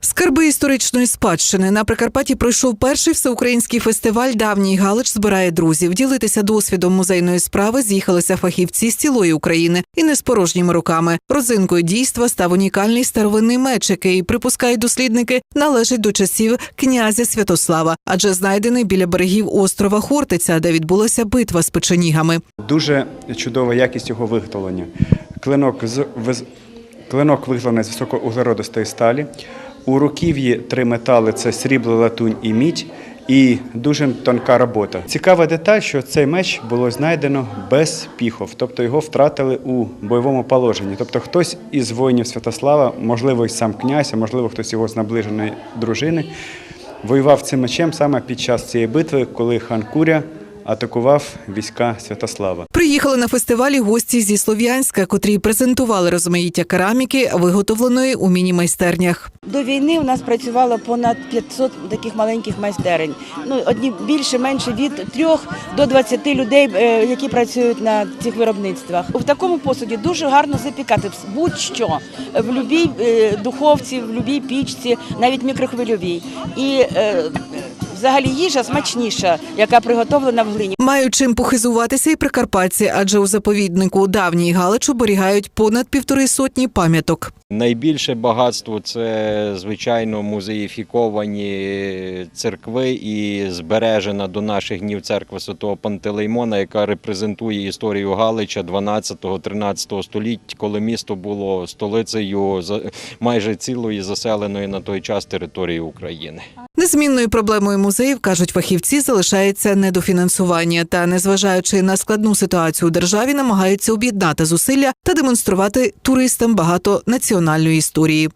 Скарби історичної спадщини на Прикарпатті пройшов перший всеукраїнський фестиваль Давній Галич збирає друзів. Ділитися досвідом музейної справи з'їхалися фахівці з цілої України і не з порожніми руками. Розинкою дійства став унікальний старовинний меч, який припускають дослідники, належить до часів князя Святослава, адже знайдений біля берегів острова Хортиця, де відбулася битва з печенігами. Дуже чудова якість його виготовлення. Клинок, з, клинок виготовлений з високоуглеродистої сталі. У руків'ї три метали це срібло, латунь і мідь. І дуже тонка робота. Цікава деталь, що цей меч було знайдено без піхов, тобто його втратили у бойовому положенні. Тобто хтось із воїнів Святослава, можливо, і сам князь, а можливо, хтось його з наближеної дружини, воював цим мечем саме під час цієї битви, коли хан Куря атакував війська Святослава. Приїхали на фестивалі гості зі Слов'янська, котрі презентували розмаїття кераміки, виготовленої у міні-майстернях. До війни у нас працювало понад 500 таких маленьких майстерень. Ну, одні більше, менше від 3 до 20 людей, е, які працюють на цих виробництвах. В такому посуді дуже гарно запікати будь-що в любій е, духовці, в любій пічці, навіть мікрохвильовій. І е, взагалі їжа смачніша, яка приготовлена в глині. Мають чим похизуватися і прикарпатці, адже у заповіднику давній Галич оберігають понад півтори сотні пам'яток. Найбільше багатство це звичайно музеїфіковані церкви і збережена до наших днів церква Святого Пантелеймона, яка репрезентує історію Галича 12-13 століть, коли місто було столицею майже цілої заселеної на той час території України. Незмінною проблемою музеїв, кажуть фахівці, залишається недофінансування. Та, незважаючи на складну ситуацію у державі, намагаються об'єднати зусилля та демонструвати туристам багато національної історії.